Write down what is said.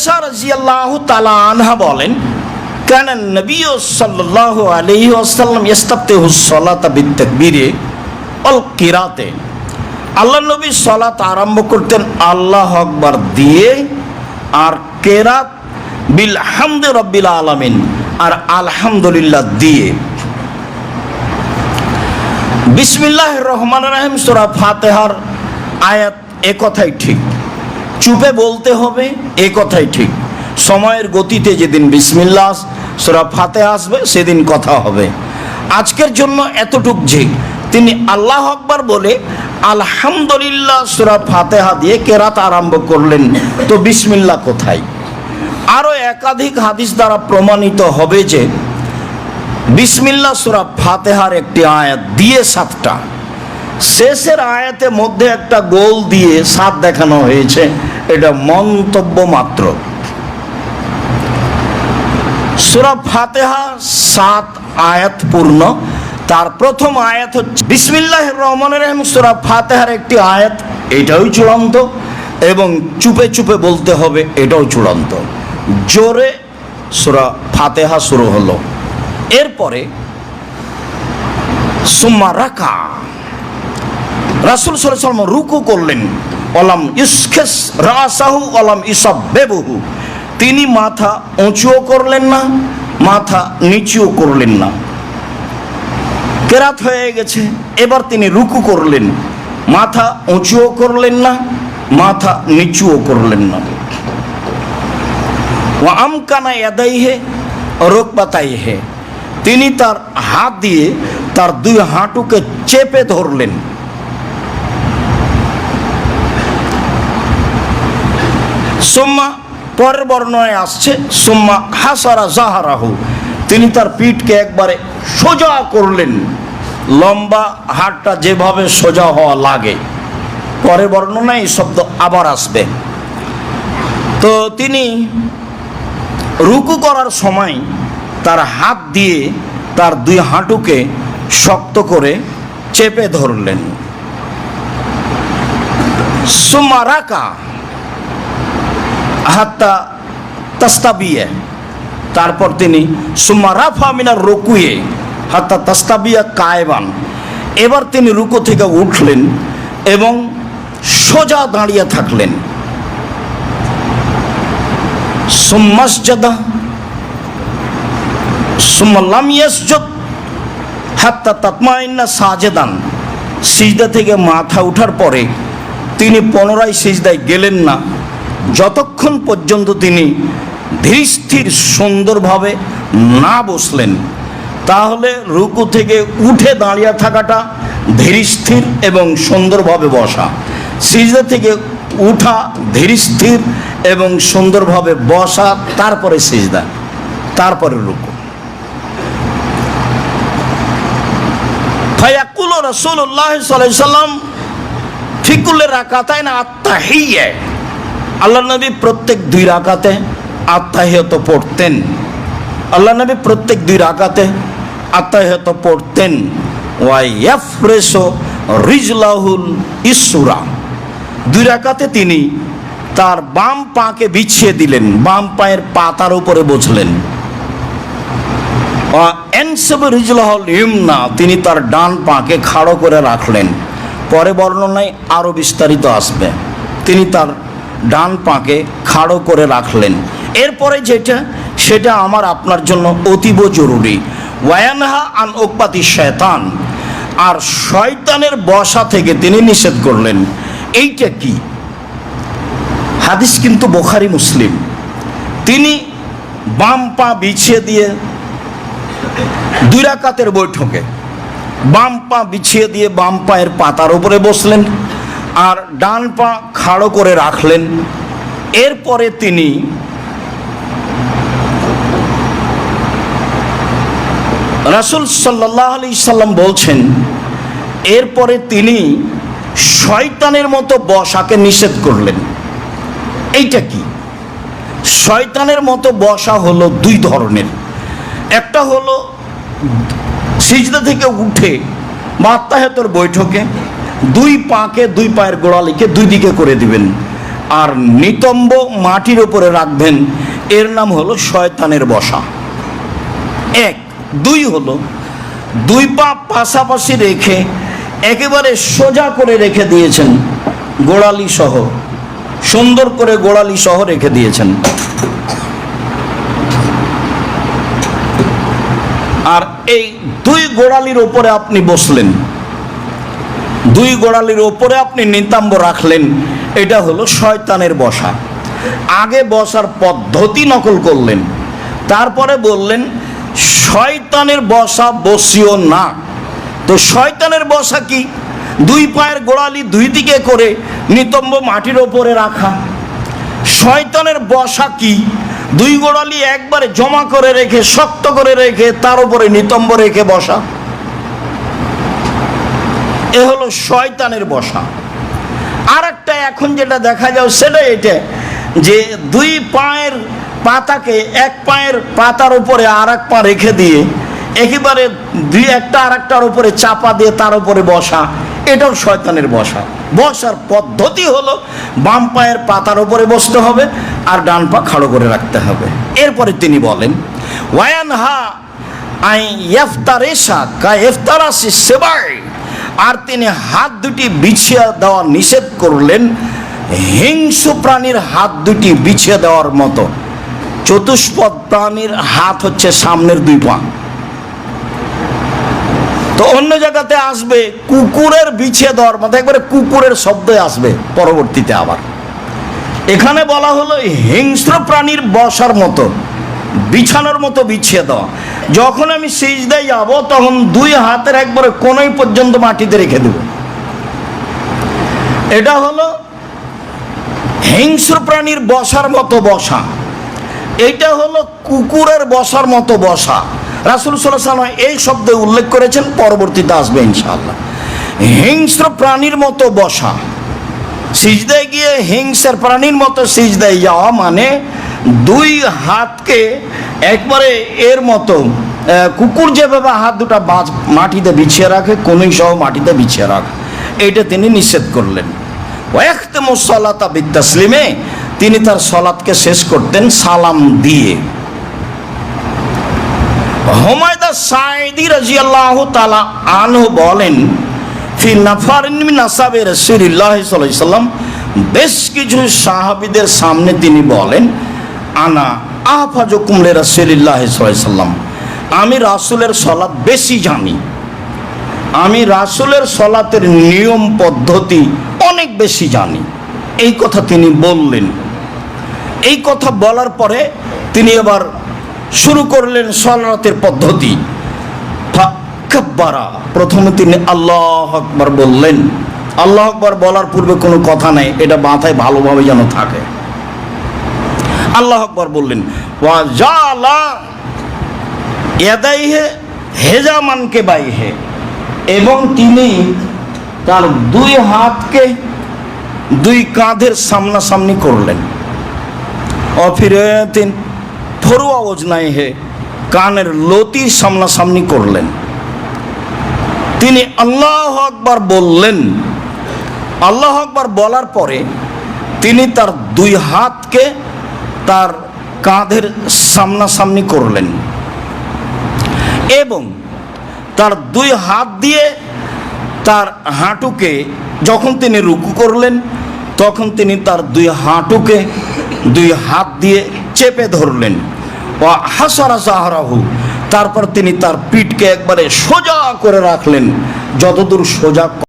আয়েশা রাজিয়াল্লাহু তাআলা আনহা বলেন, কান নবী সাল্লাল্লাহু আলাইহি ওয়াসাল্লাম ইস্তাফতিহু সালাতা বিতাকবীরে অল কিরাতে। আল্লাহ নবী সালাত আরম্ভ করতেন আল্লাহ আকবার দিয়ে, আর কেরাত বিল হামদে রব্বিল আলামিন। আর আলহামদুলিল্লাহ দিয়ে। বিসমিল্লাহ রহমান রাহিম, সুরা ফাতেহার আয়াত এ কথাই ঠিক। চুপে বলতে হবে, এ কথাই ঠিক। সময়ের গতিতে যেদিন বিসমিল্লাহ সুরা ফাতে আসবে, সেদিন কথা হবে। আজকের জন্য এতটুক যে তিনি আল্লাহ আকবার বলে, আলহামদুলিল্লাহ সুরা ফাতেহা দিয়ে কেরাত আরম্ভ করলেন। তো বিসমিল্লাহ কোথায়? আরও একাধিক হাদিস দ্বারা প্রমাণিত হবে যে বিসমিল্লা সুরা ফাতেহার একটি আয়াত দিয়ে সাতটা। শেষের আয়াতে মধ্যে একটা গোল দিয়ে সাত দেখানো হয়েছে। এটা মন্তব্য মাত্র। সুরা ফাতেহা সাত আয়াত পূর্ণ। তার প্রথম আয়াত হচ্ছে বিসমিল্লাহ রহমান রহিম সুরা ফাতেহার একটি আয়াত। এটাও চূড়ান্ত এবং চুপে চুপে বলতে হবে, এটাও চূড়ান্ত। জোরে সুরা ফাতেহা শুরু হলো। এরপরে, সুম্মা রাকা রাসুল সাল্লাম রুকু করলেন। অলাম ইসখেস রাসাহু অলাম ইসব বেবহু তিনি মাথা উঁচুও করলেন না, মাথা নিচুও করলেন না। কেরাত হয়ে গেছে, এবার তিনি রুকু করলেন। মাথা উঁচুও করলেন না, মাথা নিচুও করলেন না। ও আমকানা এদাইহে রোকবাতাইহে। তিনি তার হাত দিয়ে তার দুই হাঁটুকে চেপে ধরলেন। সোম্মা, পরের বর্ণনায় আসছে, সোম্মা হাসারা জাহারাহু। তিনি তার পিঠকে একবারে সোজা করলেন। লম্বা হাটটা যেভাবে সোজা হওয়া লাগে। পরে বর্ণনায় এই শব্দ আবার আসবে। তো তিনি রুকু করার সময় তার হাত দিয়ে তার দুই হাঁটুকে শক্ত করে চেপে ধরলেন। সুমারাকা হাত্তা তাস্তাবিয়ে। তারপর তিনি সুমারাফা মিনার রকুয়ে হাত্তা তাস্তাবিয়া কায়বান। এবার তিনি রুকু থেকে উঠলেন এবং সোজা দাঁড়িয়ে থাকলেন। সুম্মাসজাদা সুম্মাল্লাম হাত্তা তাতমাইন্না সাজেদান। সিজদা থেকে মাথা উঠার পরে তিনি পুনরায় সিজদায় গেলেন না। যতক্ষণ পর্যন্ত তিনি ধীরস্থির, সুন্দরভাবে না বসলেন, তাহলে রুকু থেকে উঠে দাঁড়িয়ে থাকাটা ধীরস্থির এবং সুন্দরভাবে বসা, সিজদা থেকে উঠা ধীরস্থির এবং সুন্দরভাবে বসা, তারপরে সিজদা, তারপরে রুকু। ফায়াকুল রসুল্লাহ সাল্লাম ফিকুল্লে রাকাতায় না আত্মাহিয়ে আল্লাহ নবী প্রত্যেক দুই রাকাতে আত্মাহিয়ত পড়তেন। আল্লাহ নবী প্রত্যেক দুই রাকাতে আত্মাহিয়ত পড়তেন। রিজলাহুল ইসুরা। দুই রাকাতে তিনি তার বাম পাকে বিছিয়ে দিলেন, বাম পায়ের পাতার উপরে বসলেন ইমনা তিনি তার ডান পাকে খাড়ো করে রাখলেন। পরে বর্ণনায় আরও বিস্তারিত আসবে। তিনি তার ডান পাকে খাড়ো করে রাখলেন। এরপরে যেটা, সেটা আমার আপনার জন্য অতীব জরুরি। ওয়ায়ানহা আন ওকপাতি শয়তান। আর শয়তানের বসা থেকে তিনি নিষেধ করলেন। এইটা কি? হাদিস কিন্তু বোখারি মুসলিম। তিনি বাম পা বিছিয়ে দিয়ে দুই রাকাতের বৈঠকে বাম পা বিছিয়ে দিয়ে বাম পায়ের পাতার উপরে বসলেন। আর ডান পা খাড়ো করে রাখলেন। এরপরে তিনি রাসুল সাল্লাহ আলি সাল্লাম বলছেন, এরপরে তিনি শয়তানের মতো বসাকে নিষেধ করলেন। এইটা কি? শয়তানের মতো বসা হলো দুই ধরনের। একটা হলো সিজদা থেকে উঠে মাত্তাহেতর বৈঠকে দুই পাকে দুই পায়ের গোড়ালিকে দুই দিকে করে দিবেন। আর নিতম্ব মাটির উপরে রাখবেন। এর নাম হলো শয়তানের বসা। এক। দুই হলো দুই পা পাশাপাশি রেখে একেবারে সোজা করে রেখে দিয়েছেন গোড়ালি সহ। সুন্দর করে গোড়ালি সহ রেখে দিয়েছেন। আর এই দুই গোড়ালির ওপরে আপনি বসলেন। দুই গোড়ালির ওপরে আপনি নিতাম্ব রাখলেন। এটা হলো শয়তানের বসা। আগে বসার পদ্ধতি নকল করলেন। তারপরে বললেন, শয়তানের বসা বসিও না। তো শয়তানের বসা কি? দুই পায়ের গোড়ালি দুই দিকে করে নিতম্ব মাটির ওপরে রাখা। শয়তানের বসা কি? দুই গোড়ালি একবারে জমা করে রেখে, শক্ত করে রেখে তার উপরে নিতম্ব রেখে বসা। এ হলো শয়তানের বসা। আর একটা এখন যেটা দেখা যাও সেটা এটা যে দুই পায়ের পাতাকে এক পায়ের পাতার উপরে আর এক পা রেখে দিয়ে একেবারে দুই একটা আর একটার উপরে চাপা দিয়ে তার উপরে বসা, এটাও শয়তানের বসা। বসার পদ্ধতি হলো বাম পায়ের পাতার উপরে বসতে হবে আর ডান পা খাড়ো করে রাখতে হবে। এরপরে তিনি বলেন ওয়ান হা আই ইফতারেশা কা ইফতারাসি সেবাই। আর তিনি হাত দুটি বিছিয়ে দেওয়া নিষেধ করলেন। হিংস্র প্রাণীর হাত দুটি বিছিয়ে দেওয়ার মতো। চতুষ্পদ প্রাণীর হাত হচ্ছে সামনের দুই পা। তো অন্য জায়গাতে আসবে, কুকুরের বিছিয়ে দেওয়ার মতো, একবারে কুকুরের শব্দে আসবে পরবর্তীতে আবার। এখানে বলা হলো হিংস্র প্রাণীর বসার মতো। বিছানোর মতো বিছিয়ে দেওয়া যখন আমি সিজদায় যাব, তখন দুই হাতের একবারে কোনোই পর্যন্ত মাটিতে রেখে দেব। এটা হলো হিংস্র প্রাণীর বসার মতো বসা। এটা হলো কুকুরের বসার মতো বসা। রাসুল সাল্লাহ এই শব্দে উল্লেখ করেছেন, পরবর্তীতে আসবে ইনশাআল্লাহ। হিংস্র প্রাণীর মতো বসা। সিজদায় গিয়ে হিংসের প্রাণীর মতো সিজদায় যাওয়া মানে দুই হাতকে একবারে এর মতো কুকুর যেভাবে হাত দুটা মাটিতে বিছিয়ে রাখে কোনই সহ মাটিতে বিছিয়ে রাখে। এইটা তিনি নিষেধ করলেন। ওয়াক্তমসলাতা বিদ্যাসলিমে তিনি তার সলাৎকে শেষ করতেন সালাম দিয়ে। হুমায়দা সাইদি রাজিয়াল্লাহু তাআলা আনহু বলেন, ফি নাফারিন আলাইহি সাল্লাম, বেশ কিছু সাহাবীদের সামনে তিনি বলেন আনা আহফাজুকুম লি রাসূলুল্লাহ সাল্লাম। আমি রাসূলের সলাৎ বেশি জানি। আমি রাসুলের সলাতের নিয়ম পদ্ধতি অনেক বেশি জানি। এই কথা তিনি বললেন। এই কথা বলার পরে তিনি এবার শুরু করলেন সলাতের পদ্ধতি। প্রথমে তিনি আল্লাহ আকবার বললেন। আল্লাহ আকবার বলার পূর্বে কোনো কথা নেই। এটা মাথায় ভালোভাবে যেন থাকে। আল্লাহ আকবার বললেন, ওয়া জালা ইয়াদাইহে হেজামানকে বাইহে। এবং তিনি তার দুই হাতকে দুই কাঁধের সামনাসামনি করলেন। অফিরেতিন ফরুয়া ওজনাই হে কানের লতি সামনাসামনি করলেন। তিনি আল্লাহ আকবার বললেন, আল্লাহ আকবার বলার পরে তিনি তার দুই হাতকে তার কাঁধের সামনাসামনি করলেন। এবং তার দুই হাত দিয়ে তার হাঁটুকে যখন তিনি রুকু করলেন, তখন তিনি তার দুই হাঁটুকে দুই হাত দিয়ে চেপে ধরলেন। ও হাসারা সাহারাহু তারপর তিনি তার পিঠকে একবারে সোজা করে রাখলেন। যতদূর সোজা